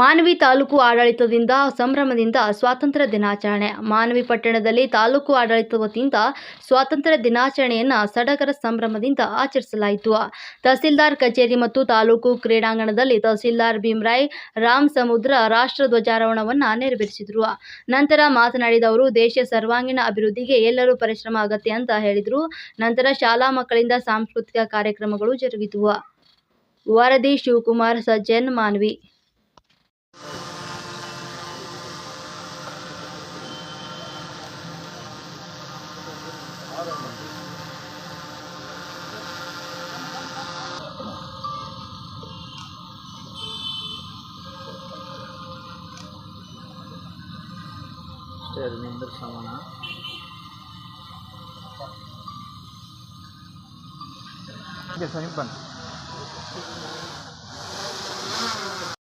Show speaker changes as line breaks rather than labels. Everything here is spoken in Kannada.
ಮಾನವಿ ತಾಲೂಕು ಆಡಳಿತದಿಂದ ಸಂಭ್ರಮದಿಂದ ಸ್ವಾತಂತ್ರ್ಯ ದಿನಾಚರಣೆ. ಮಾನವಿ ಪಟ್ಟಣದಲ್ಲಿ ತಾಲೂಕು ಆಡಳಿತ ವತಿಯಿಂದ ಸ್ವಾತಂತ್ರ್ಯ ದಿನಾಚರಣೆಯನ್ನು ಸಡಗರ ಸಂಭ್ರಮದಿಂದ ಆಚರಿಸಲಾಯಿತು. ತಹಸೀಲ್ದಾರ್ ಕಚೇರಿ ಮತ್ತು ತಾಲೂಕು ಕ್ರೀಡಾಂಗಣದಲ್ಲಿ ತಹಸೀಲ್ದಾರ್ ಭೀಮರಾಯ್, ರಾಮ್ ಸಮುದ್ರ ರಾಷ್ಟ್ರ ಧ್ವಜಾರೋಹಣವನ್ನು ನೆರವೇರಿಸಿದರು. ನಂತರ ಮಾತನಾಡಿದ ಅವರು, ದೇಶ ಸರ್ವಾಂಗೀಣ ಅಭಿವೃದ್ಧಿಗೆ ಎಲ್ಲರೂ ಪರಿಶ್ರಮ ಅಗತ್ಯ ಅಂತ ಹೇಳಿದರು. ನಂತರ ಶಾಲಾ ಮಕ್ಕಳಿಂದ ಸಾಂಸ್ಕೃತಿಕ ಕಾರ್ಯಕ್ರಮಗಳು ಜರುಗಿತು ವರದಿ ಶಿವಕುಮಾರ್, ಸಜ್ಜನ್, ಮಾನ್ವಿ.
சரி நின்றுருச்சாமண்ணா ஓகே சமீபன்